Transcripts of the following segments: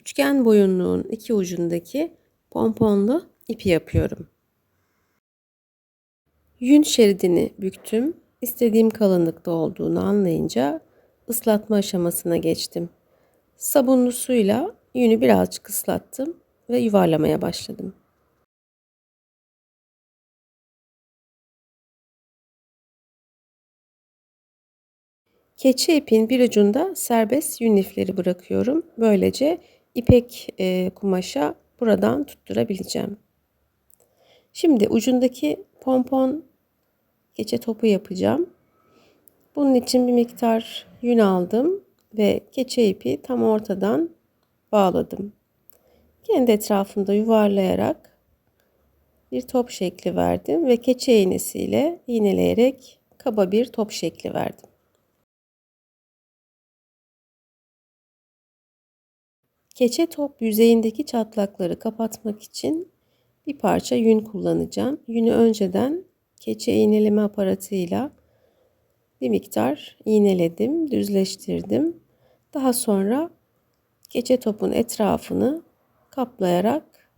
Üçgen boyunluğun iki ucundaki pomponlu ipi yapıyorum. Yün şeridini büktüm. İstediğim kalınlıkta olduğunu anlayınca ıslatma aşamasına geçtim. Sabunlu suyla yünü birazcık ıslattım ve yuvarlamaya başladım. Keçi ipin bir ucunda serbest yün lifleri bırakıyorum. Böylece ipek e, kumaşa buradan tutturabileceğim. Şimdi ucundaki pompon keçe topu yapacağım. Bunun için bir miktar yün aldım ve keçe ipi tam ortadan bağladım. Kendi etrafında yuvarlayarak bir top şekli verdim ve keçe iğnesiyle iğneleyerek kaba bir top şekli verdim. Keçe top yüzeyindeki çatlakları kapatmak için bir parça yün kullanacağım. Yünü önceden keçe iğneleme aparatıyla bir miktar iğneledim, düzleştirdim. Daha sonra keçe topun etrafını kaplayarak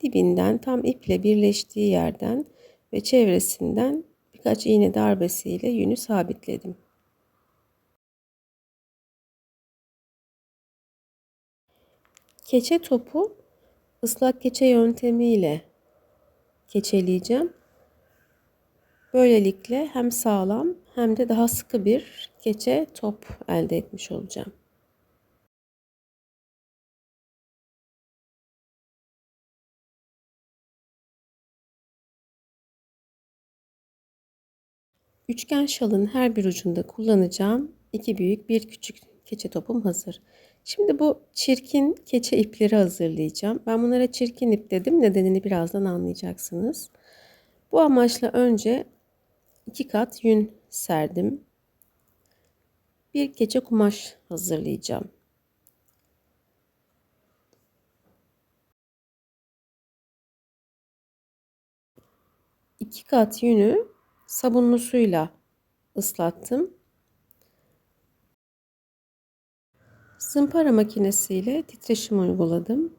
dibinden tam iple birleştiği yerden ve çevresinden birkaç iğne darbesiyle yünü sabitledim. Keçe topu ıslak keçe yöntemiyle keçeleyeceğim. Böylelikle hem sağlam hem de daha sıkı bir keçe top elde etmiş olacağım. Üçgen şalın her bir ucunda kullanacağım iki büyük bir küçük keçe topum hazır. Şimdi bu çirkin keçe ipleri hazırlayacağım. Ben bunlara çirkin ip dedim. Nedenini birazdan anlayacaksınız. Bu amaçla önce iki kat yün serdim. Bir keçe kumaş hazırlayacağım. İki kat yünü sabunlu suyla ıslattım. Zımpara makinesiyle titreşim uyguladım.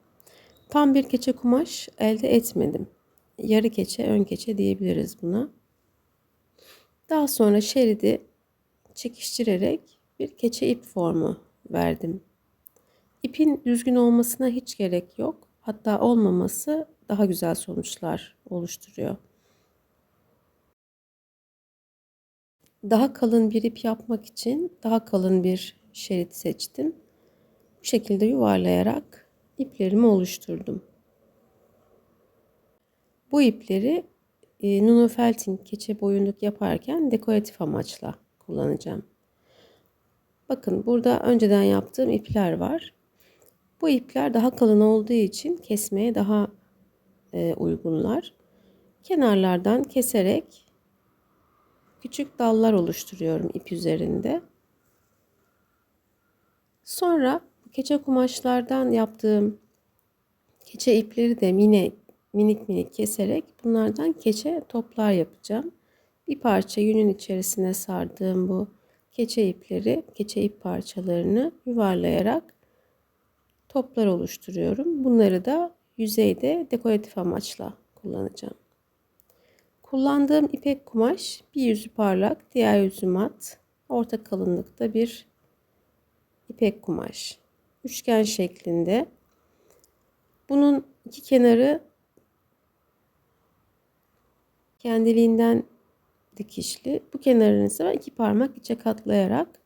Tam bir keçe kumaş elde etmedim. Yarı keçe, ön keçe diyebiliriz buna. Daha sonra şeridi çekiştirerek bir keçe ip formu verdim. İpin düzgün olmasına hiç gerek yok. Hatta olmaması daha güzel sonuçlar oluşturuyor. Daha kalın bir ip yapmak için daha kalın bir şerit seçtim. Bu şekilde yuvarlayarak iplerimi oluşturdum. Bu ipleri e, Nuno Felting keçe boyunluk yaparken dekoratif amaçla kullanacağım. Bakın burada önceden yaptığım ipler var. Bu ipler daha kalın olduğu için kesmeye daha e, uygunlar. Kenarlardan keserek küçük dallar oluşturuyorum ip üzerinde. Sonra keçe kumaşlardan yaptığım keçe ipleri de mine minik minik keserek bunlardan keçe toplar yapacağım. Bir parça yünün içerisine sardığım bu keçe ipleri, keçe ip parçalarını yuvarlayarak toplar oluşturuyorum. Bunları da yüzeyde dekoratif amaçla kullanacağım. Kullandığım ipek kumaş bir yüzü parlak, diğer yüzü mat. Orta kalınlıkta bir ipek kumaş. Üçgen şeklinde. Bunun iki kenarı kendiliğinden dikişli. Bu kenarını ise iki parmak içe katlayarak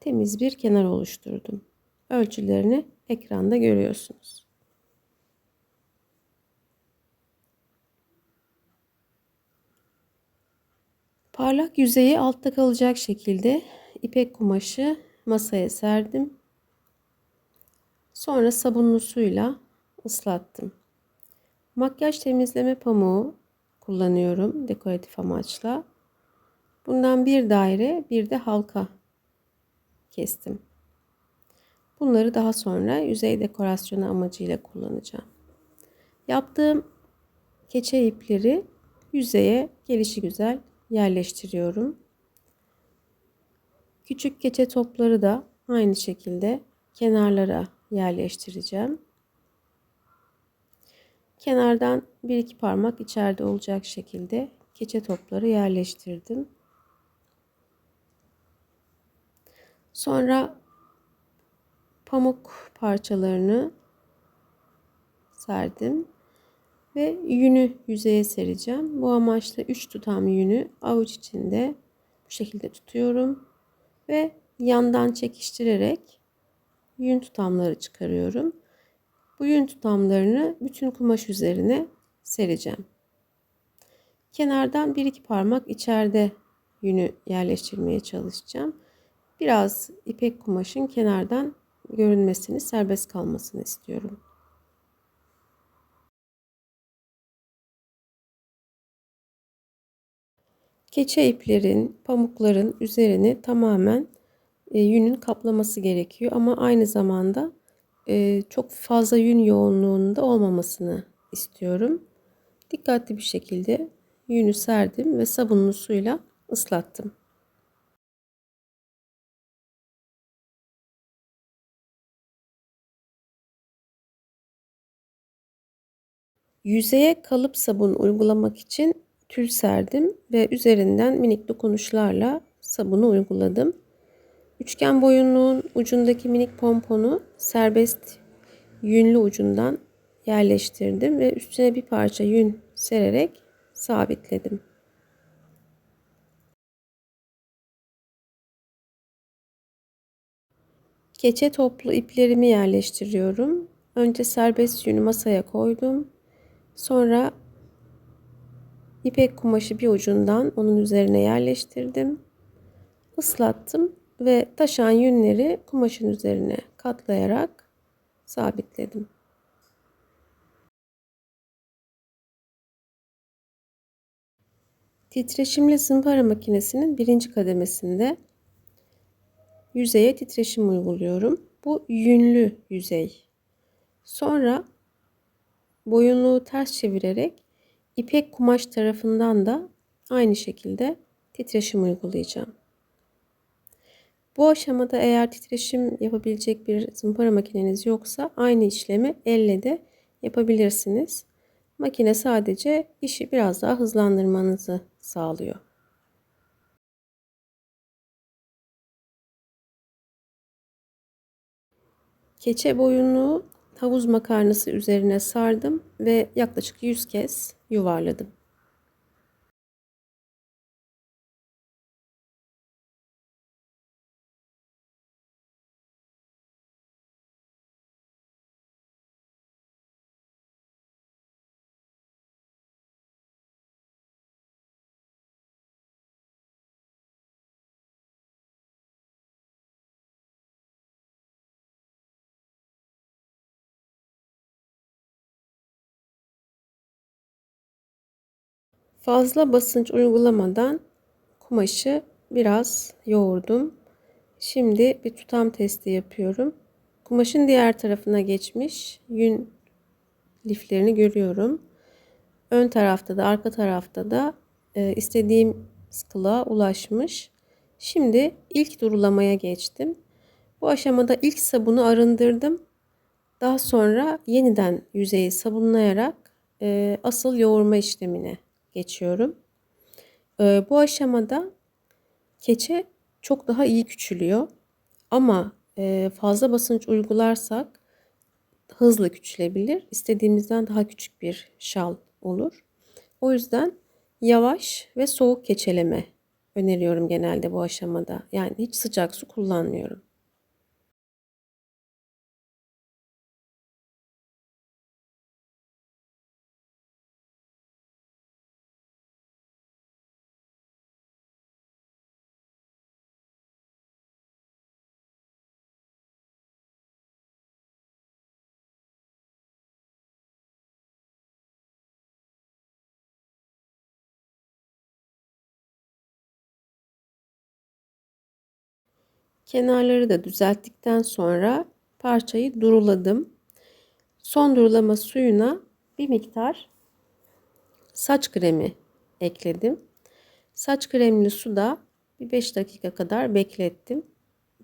temiz bir kenar oluşturdum. Ölçülerini ekranda görüyorsunuz. Parlak yüzeyi altta kalacak şekilde ipek kumaşı masaya serdim. Sonra sabunlu suyla ıslattım. Makyaj temizleme pamuğu kullanıyorum dekoratif amaçla. Bundan bir daire bir de halka kestim. Bunları daha sonra yüzey dekorasyonu amacıyla kullanacağım. Yaptığım keçe ipleri yüzeye gelişi güzel yerleştiriyorum. Küçük keçe topları da aynı şekilde kenarlara yerleştireceğim. Kenardan bir iki parmak içeride olacak şekilde keçe topları yerleştirdim. Sonra pamuk parçalarını serdim ve yünü yüzeye sereceğim. Bu amaçla 3 tutam yünü avuç içinde bu şekilde tutuyorum ve yandan çekiştirerek yün tutamları çıkarıyorum. Bu yün tutamlarını bütün kumaş üzerine sereceğim. Kenardan bir iki parmak içeride yünü yerleştirmeye çalışacağım. Biraz ipek kumaşın kenardan görünmesini, serbest kalmasını istiyorum. Keçe iplerin, pamukların üzerini tamamen e, yünün kaplaması gerekiyor ama aynı zamanda e, çok fazla yün yoğunluğunda olmamasını istiyorum. Dikkatli bir şekilde yünü serdim ve sabunlu suyla ıslattım. Yüzeye kalıp sabun uygulamak için tül serdim ve üzerinden minik dokunuşlarla sabunu uyguladım. Üçgen boyunluğun ucundaki minik pomponu serbest yünlü ucundan yerleştirdim ve üstüne bir parça yün sererek sabitledim. Keçe toplu iplerimi yerleştiriyorum. Önce serbest yünü masaya koydum. Sonra ipek kumaşı bir ucundan onun üzerine yerleştirdim. Islattım ve taşan yünleri kumaşın üzerine katlayarak sabitledim. Titreşimli zımpara makinesinin birinci kademesinde yüzeye titreşim uyguluyorum. Bu yünlü yüzey. Sonra boyunluğu ters çevirerek ipek kumaş tarafından da aynı şekilde titreşim uygulayacağım. Bu aşamada eğer titreşim yapabilecek bir zımpara makineniz yoksa aynı işlemi elle de yapabilirsiniz. Makine sadece işi biraz daha hızlandırmanızı sağlıyor. Keçe boyunluğu havuz makarnası üzerine sardım ve yaklaşık 100 kez yuvarladım. Fazla basınç uygulamadan kumaşı biraz yoğurdum. Şimdi bir tutam testi yapıyorum. Kumaşın diğer tarafına geçmiş yün liflerini görüyorum. Ön tarafta da arka tarafta da e, istediğim sıkılığa ulaşmış. Şimdi ilk durulamaya geçtim. Bu aşamada ilk sabunu arındırdım. Daha sonra yeniden yüzeyi sabunlayarak e, asıl yoğurma işlemine geçiyorum. Ee, bu aşamada keçe çok daha iyi küçülüyor. Ama e, fazla basınç uygularsak hızlı küçülebilir. İstediğimizden daha küçük bir şal olur. O yüzden yavaş ve soğuk keçeleme öneriyorum genelde bu aşamada. Yani hiç sıcak su kullanmıyorum. Kenarları da düzelttikten sonra parçayı duruladım. Son durulama suyuna bir miktar saç kremi ekledim. Saç kremli suda bir 5 dakika kadar beklettim.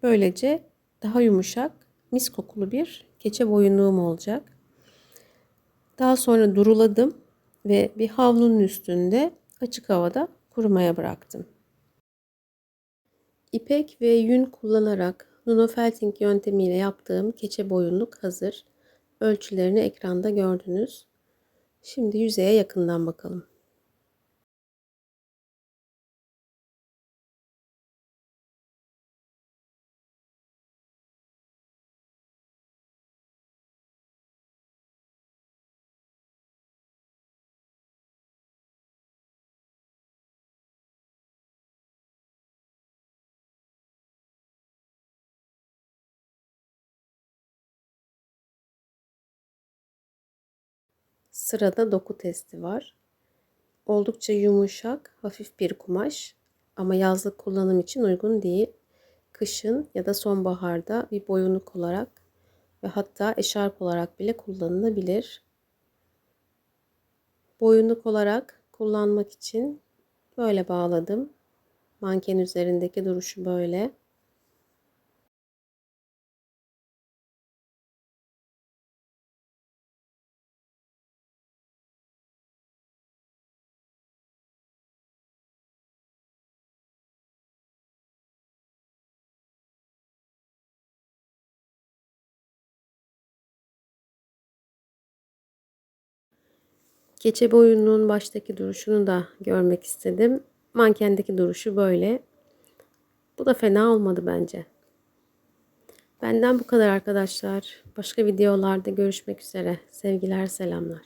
Böylece daha yumuşak mis kokulu bir keçe boyunluğum olacak. Daha sonra duruladım ve bir havlunun üstünde açık havada kurumaya bıraktım. İpek ve yün kullanarak Nunofelting yöntemiyle yaptığım keçe boyunluk hazır. Ölçülerini ekranda gördünüz. Şimdi yüzeye yakından bakalım. Sırada doku testi var. Oldukça yumuşak, hafif bir kumaş ama yazlık kullanım için uygun değil. Kışın ya da sonbaharda bir boyunluk olarak ve hatta eşarp olarak bile kullanılabilir. Boyunluk olarak kullanmak için böyle bağladım. Manken üzerindeki duruşu böyle. Keçe boyunluğun baştaki duruşunu da görmek istedim. Mankendeki duruşu böyle. Bu da fena olmadı bence. Benden bu kadar arkadaşlar. Başka videolarda görüşmek üzere. Sevgiler, selamlar.